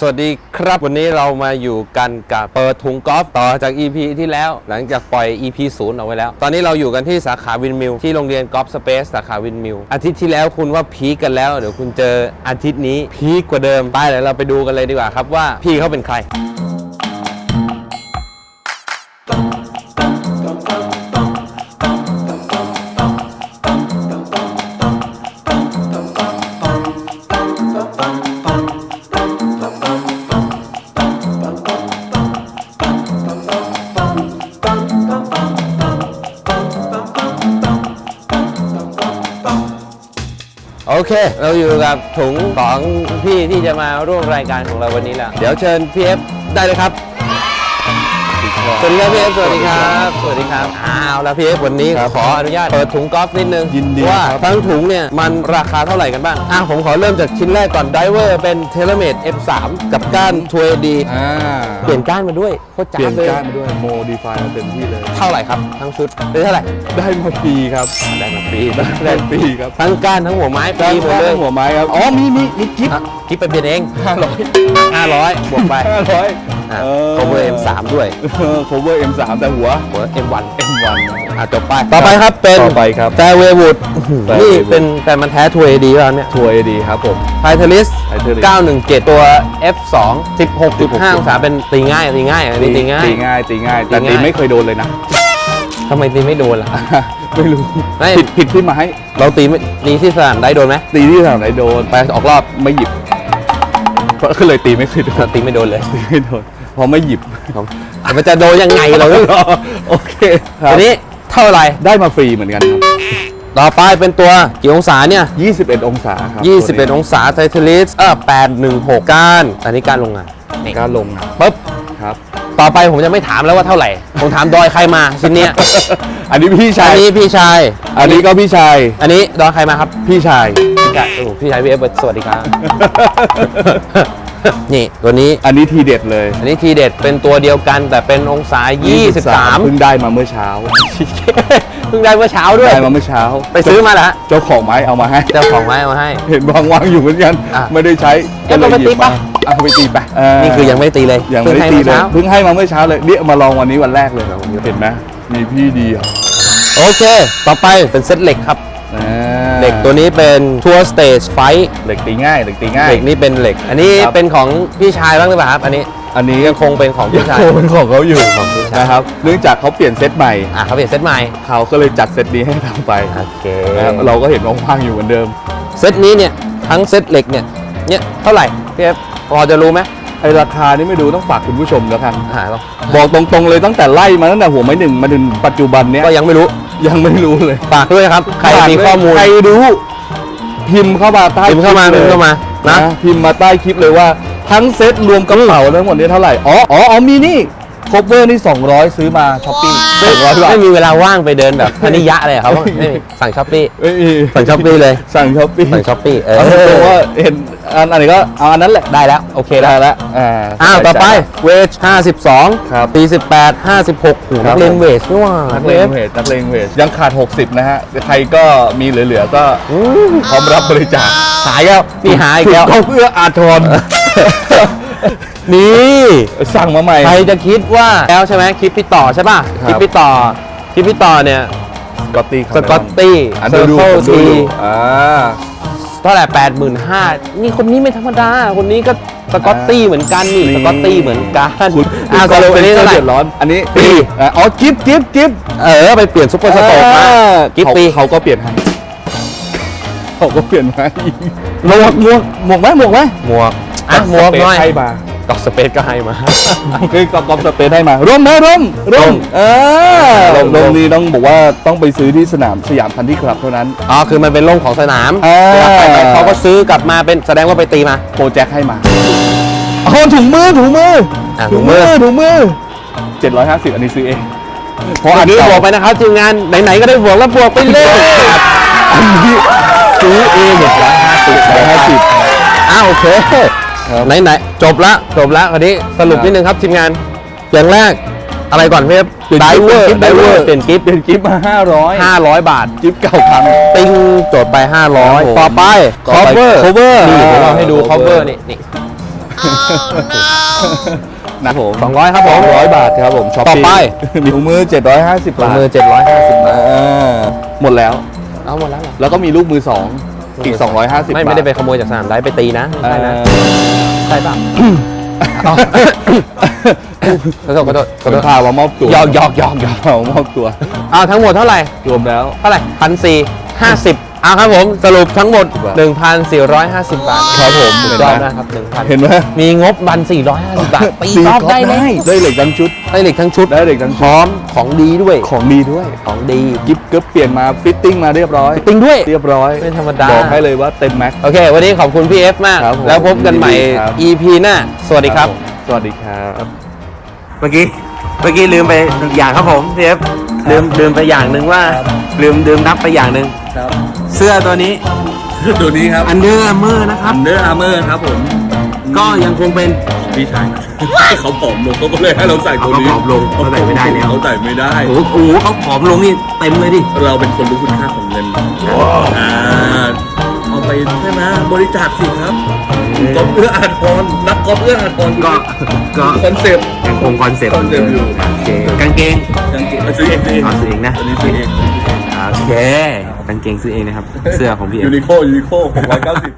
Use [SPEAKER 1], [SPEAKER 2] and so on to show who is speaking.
[SPEAKER 1] สวัสดีครับวันนี้เรามาอยู่กันกับเปิดถุงกอล์ฟต่อจาก EP ที่แล้ว หลังจากปล่อย EP 0เอาไว้แล้ว ตอนนี้เราอยู่กันที่สาขาวินมิลที่โรงเรียนกอล์ฟสเปซสาขาวินมิลอาทิตย์ที่แล้วคุณว่าพีคกันแล้ว เดี๋ยวคุณเจออาทิตย์นี้พีคกว่าเดิมไปเดี๋ยวเราไปดูกันเลยดีกว่าครับว่าพี่เขาเป็นใคร โอเค เราอยู่กับถุงของพี่ที่จะมาร่วมรายการของเราวันนี้แล้วเดี๋ยวเชิญพี่เอฟได้เลยครับ สวัสดีครับพี่เอฟสวัสดีครับสวัสดีครับอ้าวแล้วพี่เอฟวันนี้ขออนุญาตเปิดถุงกอล์ฟนิดนึง
[SPEAKER 2] ยินดี
[SPEAKER 1] ว่า
[SPEAKER 2] ครับ
[SPEAKER 1] ทั้งถุงเนี่ยมันราคาเท่าไหร่กันบ้างอะผมขอเริ่มจากชิ้นแรกก่อนไดเวอร์เป็นเทเลเมด F3 กับก้านทัวร์ดี
[SPEAKER 2] อ่า
[SPEAKER 1] เปลี่ยนก้านมาด้วยโคตร
[SPEAKER 2] เปลี่ย
[SPEAKER 1] จ้านบเลย
[SPEAKER 2] ก้านมาด้วยโมดิฟายมาเต็มที่เลย
[SPEAKER 1] เท่าไหร่ครับทั้งชุดเป็นเท่าไหร่
[SPEAKER 2] ได้มาฟรีครับ
[SPEAKER 1] ได้มาฟรี
[SPEAKER 2] ได้ฟรีครับ
[SPEAKER 1] ทั้งก้านทั้งหัวไม้ฟ
[SPEAKER 2] ได้
[SPEAKER 1] รีหมด
[SPEAKER 2] ได้
[SPEAKER 1] เลย
[SPEAKER 2] หัวไม้ครับอ๋อมีมีมีกิฟต์
[SPEAKER 1] อะคิดไปเปลี่ยนเอง
[SPEAKER 2] ห้าร้อย
[SPEAKER 1] 500บวกไป
[SPEAKER 2] ห้าร้อย
[SPEAKER 1] อะ cover M3 ด้วย
[SPEAKER 2] เออ cover M3 แต่หัว
[SPEAKER 1] หัว M1
[SPEAKER 2] M1
[SPEAKER 1] อะจบไปต่อไปครับเป็น
[SPEAKER 2] ต่อไปครับ
[SPEAKER 1] แฟร์เวย์วูด
[SPEAKER 2] Fairway
[SPEAKER 1] นี่
[SPEAKER 2] Wood
[SPEAKER 1] เป็นแฟนมันแท้ทัวร์ดีป่ะเนี่ย
[SPEAKER 2] ทัวร์ AD ครับผม
[SPEAKER 1] ไทเทลิส
[SPEAKER 2] Titleist
[SPEAKER 1] 917 ตัว F2 16.5องศาเป็นตีง่ายตีง่ายอันนี้ตีง่าย
[SPEAKER 2] ตีง่ายตีง่ายแต่
[SPEAKER 1] ตี
[SPEAKER 2] ตี
[SPEAKER 1] ง่าย
[SPEAKER 2] ไม่เคยโดนเลยนะ
[SPEAKER 1] ทำไมตีไม่โดนล่ะ
[SPEAKER 2] ไม่รู้
[SPEAKER 1] ไม่
[SPEAKER 2] ผิดผิดที่ไม้
[SPEAKER 1] เราตีไม่ตีที่สนามได้โดนไหม
[SPEAKER 2] ตีที่ทางไหนโดน
[SPEAKER 1] ไปออกรอบ
[SPEAKER 2] ไม่หยิบก็เลยตีไม่เคยโดน
[SPEAKER 1] เราตีไม่โดนเลย
[SPEAKER 2] ตีไม่โดนเพราะไม่หยิบ
[SPEAKER 1] แต่ มันจะโดนยังไงเราไม่รู้
[SPEAKER 2] โอเคครับ
[SPEAKER 1] ทีนี้เท่าไหร่
[SPEAKER 2] ได้มาฟรีเหมือนกันครับ
[SPEAKER 1] ต่อไปเป็นตัวกี่องศาเนี่ย
[SPEAKER 2] 21 องศาครับ
[SPEAKER 1] 21 องศาไทเทลิสเออ816ก้านอันนี้การลงงาน
[SPEAKER 2] นี่การลงนะ
[SPEAKER 1] ปุ๊บ
[SPEAKER 2] ครับ
[SPEAKER 1] ต่อไปผมจะไม่ถามแล้วว่าเท่าไหร่ ผมถามดอยใครมาชิ้นเนี้ย
[SPEAKER 2] อันนี้พี่
[SPEAKER 1] อั
[SPEAKER 2] ชานย
[SPEAKER 1] นี้พี่ชาย
[SPEAKER 2] อันนี้ก็พี่ชาย
[SPEAKER 1] อันนี้ดอยใครมาครับ
[SPEAKER 2] พี่ชาย
[SPEAKER 1] พี่ชายโอ้พี่ชายพี่เอฟสวัสดีครับ นี่ตัวนี้
[SPEAKER 2] อันนี้ทีเด็ดเลย
[SPEAKER 1] อันนี้ทีเด็ดเป็นตัวเดียวกันแต่เป็นองศา 23
[SPEAKER 2] เพิ่งได้มาเมื่อเช้า
[SPEAKER 1] เพิ่งได้เมื่อเช้าด้วย
[SPEAKER 2] ได้มาเมื่อเช้า
[SPEAKER 1] ไปซื้อมาแล้วฮะ
[SPEAKER 2] เจ้าของไม้เอามาให้
[SPEAKER 1] เจ้าของไม้เอามาให้
[SPEAKER 2] เห็นวางวางอยู่เหมือนกัน
[SPEAKER 1] อะ
[SPEAKER 2] ไม่ได้ใช้
[SPEAKER 1] เอ้ยเอาไปตีปะ
[SPEAKER 2] เอาไปตีไปเนี่
[SPEAKER 1] คือยังไม่ตีเลย
[SPEAKER 2] ยังไม่ได้
[SPEAKER 1] เพิ่
[SPEAKER 2] ตี
[SPEAKER 1] ให้
[SPEAKER 2] เลย
[SPEAKER 1] ช้า
[SPEAKER 2] เพิ่งให้มาเมื่อเช้าเลยเนี่ยมาลองวันนี้วันแรกเลยเห็นไหมมีพี่ดีอะ
[SPEAKER 1] โอเค ต่อไปเป็นเซตเหล็กครับ
[SPEAKER 2] อ่า
[SPEAKER 1] เหล็กตัวนี้เป็นทัวร์สเตจไฟ
[SPEAKER 2] เหล็กตีง่ายเหล็กตีง่าย
[SPEAKER 1] เหล็กนี่เป็นเหล็ก อันนี้
[SPEAKER 2] ครับ
[SPEAKER 1] เป็นของพี่ชายบ้างหรือเปล่าครับอันนี้
[SPEAKER 2] อันนี้
[SPEAKER 1] ยังคงเป็นของ
[SPEAKER 2] ยั
[SPEAKER 1] พี่
[SPEAKER 2] ง
[SPEAKER 1] ชาย
[SPEAKER 2] คงเป็นของเขาอยู่
[SPEAKER 1] ของพี่ชาย
[SPEAKER 2] นะครับเนื่องจากเขาเปลี่ยนเซตใหม่
[SPEAKER 1] อะเขาเปลี่ยนเซตใหม่
[SPEAKER 2] เขาก็เลยจัดเซตนี้ให้ทำไป
[SPEAKER 1] โอเค
[SPEAKER 2] นะครับเราก็เห็นว่างๆอยู่เหมือนเดิม
[SPEAKER 1] เซตนี้เนี่ยทั้งเซตเหล็กเนี่ยเนี่ยเท่าไหร่พี่เอฟพอจะรู้ไหม
[SPEAKER 2] ไอราคานี่ไม่รู้ต้องฝากคุณผู้ชมแล้วกัน
[SPEAKER 1] อ่าต้อง
[SPEAKER 2] บอกตรงๆเลยตั้งแต่ไล่มาตั้งแต่หัวไม้หนึ่งมาถึงปัจจุบันเนี้ย
[SPEAKER 1] ก็ยังไม่รู้
[SPEAKER 2] ยังไม่รู้เลย
[SPEAKER 1] ฝากด้วยครับ ใครมีข้อมูล
[SPEAKER 2] ใครรู้ พิมพ์เข้ามาใต้
[SPEAKER 1] พิมพ์เข้ามา
[SPEAKER 2] คลิป
[SPEAKER 1] พิมพ์เข้ามา
[SPEAKER 2] ลย
[SPEAKER 1] นะ
[SPEAKER 2] พิมพ์มาใต้คลิปเลยว่า ทั้งเซตรวมกระเป๋าทั้งหมดนี้เท่าไหร่ อ๋อ อ๋ออ๋อมีนี่ ครบเวอร์นี่ 200 ซื้อมาช้อปปิ้งสองร้อยบาท
[SPEAKER 1] ไม่มีเวลาว่างไปเดินแบบพนิยะเลยครับไม่มีสั่งช้อปปี้
[SPEAKER 2] เอ้ย
[SPEAKER 1] สั่งช้อปปี้เลย
[SPEAKER 2] สั่งช้อปปิ้ง
[SPEAKER 1] สั่งช้อปปี้เออ
[SPEAKER 2] เอาตรงๆว่าเห็นอันอันนี้ก็เอาอันนั้นแหละ
[SPEAKER 1] ได้แล้ว โอเคแล้ว
[SPEAKER 2] ได้แล้วอ่า
[SPEAKER 1] อ้าวต่อไปเวท52
[SPEAKER 2] ครับ
[SPEAKER 1] ปี18 56หู
[SPEAKER 2] ครั
[SPEAKER 1] นั
[SPEAKER 2] บ
[SPEAKER 1] กเรียนเวทนี่หว่า
[SPEAKER 2] นักเลงเวทนักเลงเวทยังขาด 60 นะฮะใครก็มีเหลือ ๆ ก็
[SPEAKER 1] อืม
[SPEAKER 2] พร้อมรับบริจาค
[SPEAKER 1] หายแล้วนี่หายอีกแล้ว
[SPEAKER 2] เขาเพื่ออาทร
[SPEAKER 1] นี่
[SPEAKER 2] สั่งมาใหม่
[SPEAKER 1] ใครจะคิดว่าแล้วใช่ไหมคลิปพี่ต่อใช่ป่ะ
[SPEAKER 2] ครับ
[SPEAKER 1] คลิปพี่ต่อคลิปพี่ต่อเนี่ย
[SPEAKER 2] สกอตตี้
[SPEAKER 1] สกอตตี้
[SPEAKER 2] อัน
[SPEAKER 1] เซอ
[SPEAKER 2] ดู
[SPEAKER 1] ร์
[SPEAKER 2] ดู
[SPEAKER 1] เคิล
[SPEAKER 2] ดู
[SPEAKER 1] ที
[SPEAKER 2] ดูอ่า
[SPEAKER 1] เท่าไหร่แปดหมื่นห้านี่คนนี้ไม่ธรรมดา คนนี้ก็สกอตตี้เหมือนกันนี่
[SPEAKER 2] นี่
[SPEAKER 1] สกอตตี้เหมือนกัน
[SPEAKER 2] คุณ
[SPEAKER 1] อ่า
[SPEAKER 2] คุณ
[SPEAKER 1] สรุปอันนี้เท่าไหร่
[SPEAKER 2] เดือดร้อน อันนี้
[SPEAKER 1] ปี
[SPEAKER 2] อะอ๋อกิฟต์กิฟต์กิฟต์
[SPEAKER 1] เออไปเปลี่ยนซุปเปอร์สโตกมากิฟต์
[SPEAKER 2] เขา
[SPEAKER 1] ปี
[SPEAKER 2] เขาก็เปลี่ยนให้เขาก็เปลี่ยนให้หมวกหมวกหมวกไหมหมวกไหม
[SPEAKER 1] หมวก อะหมวกหน่อย
[SPEAKER 2] ให้มา
[SPEAKER 1] ดอกสเปซก็ให้มา
[SPEAKER 2] คือกอบสเปซให้มาร่มไหมร่มร่
[SPEAKER 1] ร่
[SPEAKER 2] ม
[SPEAKER 1] ม
[SPEAKER 2] เออ
[SPEAKER 1] ร่มร่
[SPEAKER 2] ร่
[SPEAKER 1] ม
[SPEAKER 2] มนี้ต้องบอกว่าต้องไปซื้อที่สนามสยามพันธุ์ที่คลับเท่านั้น
[SPEAKER 1] อ๋อ คือมันเป็นร่มของสนาม
[SPEAKER 2] อ่า
[SPEAKER 1] เวลาไปไปเขาก็ซื้อกลับมาเป็นแสดงว่าไปตีมา
[SPEAKER 2] โปรแจ็คให้มาโอ้ถุงมือถุงมือ
[SPEAKER 1] อะ
[SPEAKER 2] ถุงมือ
[SPEAKER 1] ถุ
[SPEAKER 2] ถุ
[SPEAKER 1] ง
[SPEAKER 2] ง
[SPEAKER 1] มื
[SPEAKER 2] มื
[SPEAKER 1] อ
[SPEAKER 2] อ750 อันนี้ซื้อเองเพ
[SPEAKER 1] พ
[SPEAKER 2] ราะ
[SPEAKER 1] อ
[SPEAKER 2] อั
[SPEAKER 1] อั
[SPEAKER 2] น
[SPEAKER 1] นนี้
[SPEAKER 2] เก่า
[SPEAKER 1] บวกไปนะครับทีมงานไหนๆก็ได้บวกแล้วบวกไปเลย
[SPEAKER 2] อันนี้ซื้อเองหมดละห้าสิบ
[SPEAKER 1] อ้าวโอเค
[SPEAKER 2] ครับ
[SPEAKER 1] ไหนๆจบละจบละคราวนี้สรุป
[SPEAKER 2] ครับ
[SPEAKER 1] นิดนึงครับทีมงานอย่างแรกอะไรก่อนเพื่อนไดเวอร์ไดเวอร์เปลี่ยนกิฟต์
[SPEAKER 2] เป็นกิฟต์มา500
[SPEAKER 1] 500บาท
[SPEAKER 2] กิฟต์เก่าพัน
[SPEAKER 1] ติงโจทย์ไป
[SPEAKER 2] ครับผม
[SPEAKER 1] 500ต่อไป
[SPEAKER 2] ต่อไป
[SPEAKER 1] cover
[SPEAKER 2] cover
[SPEAKER 1] นี่ผมเอาให้ดู
[SPEAKER 2] อ่า
[SPEAKER 1] cover
[SPEAKER 2] cover
[SPEAKER 1] นี่นี่
[SPEAKER 2] นะผม
[SPEAKER 1] 200ครับผม
[SPEAKER 2] ร้อยบาทครับผมช้อป
[SPEAKER 1] ต่อไป
[SPEAKER 2] มีถุงมือ750บาท
[SPEAKER 1] มือ750บาท
[SPEAKER 2] อ่าหมดแล้ว
[SPEAKER 1] เอาหมดแล้วเหรอ
[SPEAKER 2] แล้วก็มีลูกมือสอง อีก 250
[SPEAKER 1] ไม่
[SPEAKER 2] บาท
[SPEAKER 1] ไม่ได้ไปขโมยจากสนามได้ไปตีนะไม่
[SPEAKER 2] อ่า
[SPEAKER 1] ใช่นะใช่ป่ะขอโทษขอโทษขอ
[SPEAKER 2] เป็
[SPEAKER 1] โท
[SPEAKER 2] น
[SPEAKER 1] ษ
[SPEAKER 2] พามามอบตัว
[SPEAKER 1] หยอกหยอกหยอกหยอก
[SPEAKER 2] พามามอบตัว
[SPEAKER 1] เอาทั้งหมดเท่าไหร่
[SPEAKER 2] รวมแล้ว
[SPEAKER 1] เท่าไหร่พันสี่ห้าสิบเอาครับผมสรุปทั้งหมด
[SPEAKER 2] บาท
[SPEAKER 1] 1,450 บาท
[SPEAKER 2] ครับผม
[SPEAKER 1] สุดยอดนะครับ1,000
[SPEAKER 2] เห็นไหม
[SPEAKER 1] มีงบบัน 450 บาทตี
[SPEAKER 2] ตี
[SPEAKER 1] กอล์ฟ
[SPEAKER 2] กอล์ฟ
[SPEAKER 1] ได้เลย
[SPEAKER 2] ได้เหล็กทั้งชุด
[SPEAKER 1] ได้เหล็กทั้งชุด
[SPEAKER 2] ได้เหล็กทั้ง
[SPEAKER 1] พร้อมของดีด้วย
[SPEAKER 2] ของดีด้วย
[SPEAKER 1] ของดี
[SPEAKER 2] กิฟต์ก็เปลี่ยนมาฟิตติ้งมาเรียบร้อย
[SPEAKER 1] ติงด้วย
[SPEAKER 2] เรียบร้อย
[SPEAKER 1] ไม่ธรรมดา
[SPEAKER 2] บอกให้เลยว่าเต็มแม็กซ์
[SPEAKER 1] โอเค วันนี้ขอบคุณพี่เอฟมาก
[SPEAKER 2] ครับผม
[SPEAKER 1] แล้วพบกันใหม่
[SPEAKER 2] ยินดีครับ
[SPEAKER 1] EP หน้า สวัสดีครับ
[SPEAKER 2] ผมสวัสดีครับ
[SPEAKER 1] เมื่อกี้เมื่อกี้ลืมไปอย่างครับผมพี่เอฟลืมลืมไปอย่างหนึ่งว่า ลืมลืมนับไปอย่างหนึ่ง
[SPEAKER 2] ครับ
[SPEAKER 1] เสื้อตัวนี้
[SPEAKER 2] ตัวนี้ครับ
[SPEAKER 1] อันเดอร์เมอร์นะครับ
[SPEAKER 2] อันเดอร์อาร์เมอร์ครับผม
[SPEAKER 1] ก็ยังคงเป็น
[SPEAKER 2] พี่ชายเขาผอมลงเขาก็เลยให้เราใส่ตัวนี้
[SPEAKER 1] เขาผอมลงเขาใส่ไม่ได้แล้ว
[SPEAKER 2] เขาใส่ไม่ได้
[SPEAKER 1] โอ้โหเขาผอมลงนี่เต็มเลยดิ
[SPEAKER 2] เราเป็นคนรู้คุณค่าของเงินอ่าเอาไปใช่ไหมบริจาคสิครับกอบเอื้ออาทรนักกอบเอื้ออาทร
[SPEAKER 1] ก็ก็
[SPEAKER 2] คอนเซปต์
[SPEAKER 1] ยังคงคอนเซ็ปต์
[SPEAKER 2] คอนเซปต์อยู่
[SPEAKER 1] โอเคกางเกง
[SPEAKER 2] กางเกงมาซื้อเองซื้อเอง
[SPEAKER 1] อ๋อซื้อเองนะ
[SPEAKER 2] ตัวนี้ซื้อเอง
[SPEAKER 1] โอเคกางเกงซื้อเองนะครับ เสื้อของพี่เอ
[SPEAKER 2] ยู
[SPEAKER 1] ฟ
[SPEAKER 2] นิโคยูนิโคหกร้อยเก้าสิบ